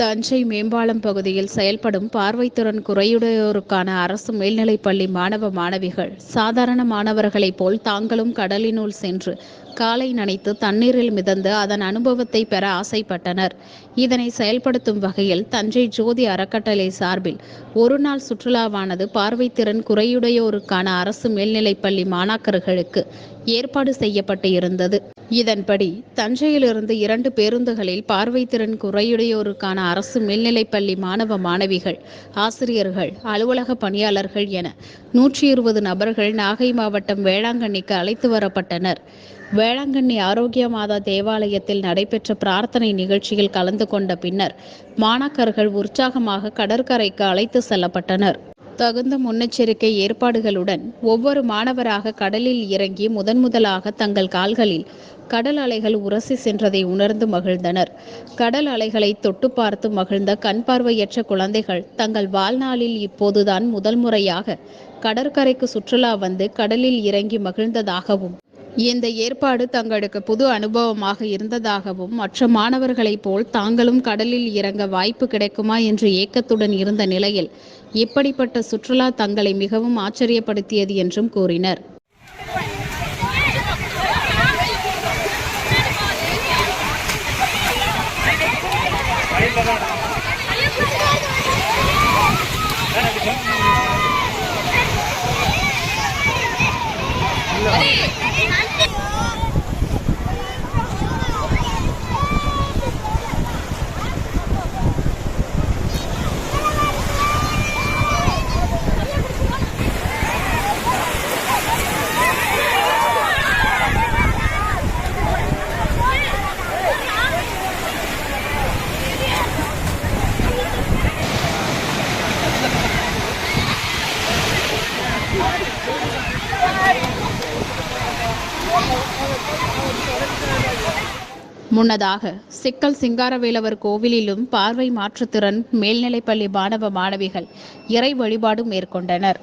தஞ்சை மேம்பாலம் பகுதியில் செயல்படும் பார்வைத்திறன் குறையுடையோருக்கான அரசு மேல்நிலைப்பள்ளி மாணவ மாணவிகள். சாதாரண மாணவர்களைப் போல் தாங்களும் கடலினுள் சென்று காலை நனைத்து தண்ணீரில் மிதந்து அதன் அனுபவத்தை பெற ஆசைப்பட்டனர். இதனை செயல்படுத்தும் வகையில் தஞ்சை ஜோதி அறக்கட்டளை சார்பில் ஒரு நாள் சுற்றுலாவானது பார்வைத்திறன் குறையுடையோருக்கான அரசு மேல்நிலைப்பள்ளி மாணாக்கர்களுக்கு ஏற்பாடு செய்யப்பட்டு இருந்தது. இதன்படி தஞ்சையிலிருந்து இரண்டு பேருந்துகளில் பார்வைத்திறன் குறையுடையோருக்கான அரசு மேல்நிலைப்பள்ளி மாணவ மாணவிகள் ஆசிரியர்கள் அலுவலக பணியாளர்கள் என நூற்றி இருபது நபர்கள் நாகை மாவட்டம் வேளாங்கண்ணிக்கு அழைத்து வரப்பட்டனர். வேளாங்கண்ணி ஆரோக்கிய மாதா தேவாலயத்தில் நடைபெற்ற பிரார்த்தனை நிகழ்ச்சியில் கலந்து கொண்ட பின்னர் மாணாக்கர்கள் உற்சாகமாக கடற்கரைக்கு அழைத்து செல்லப்பட்டனர். தகுந்த முன்னெச்சரிக்கை ஏற்பாடுகளுடன் ஒவ்வொரு மாணவராக கடலில் இறங்கி முதன் முதலாக தங்கள் கால்களில் கடல் அலைகள் உரசி சென்றதை உணர்ந்து மகிழ்ந்தனர். கடல் அலைகளை தொட்டு பார்த்து மகிழ்ந்த கண் பார்வையற்ற குழந்தைகள் தங்கள் வாழ்நாளில் இப்போதுதான் முதல் முறையாக கடற்கரைக்கு சுற்றுலா வந்து கடலில் இறங்கி மகிழ்ந்ததாகவும் இந்த ஏற்பாடு தங்களுக்கு புது அனுபவமாக இருந்ததாகவும் மற்ற மாணவர்களைப் போல் தாங்களும் கடலில் இறங்க வாய்ப்பு கிடைக்குமா என்று ஏக்கத்துடன் இருந்த நிலையில் இப்படிப்பட்ட சுற்றுலா தங்களை மிகவும் ஆச்சரியப்படுத்தியது என்றும் கூறினர். முன்னதாக சிக்கல் சிங்காரவேலவர் கோவிலிலும் பார்வை மாற்றுத்திறன் மேல்நிலைப்பள்ளி மாணவ மாணவிகள் இறை வழிபாடு மேற்கொண்டனர்.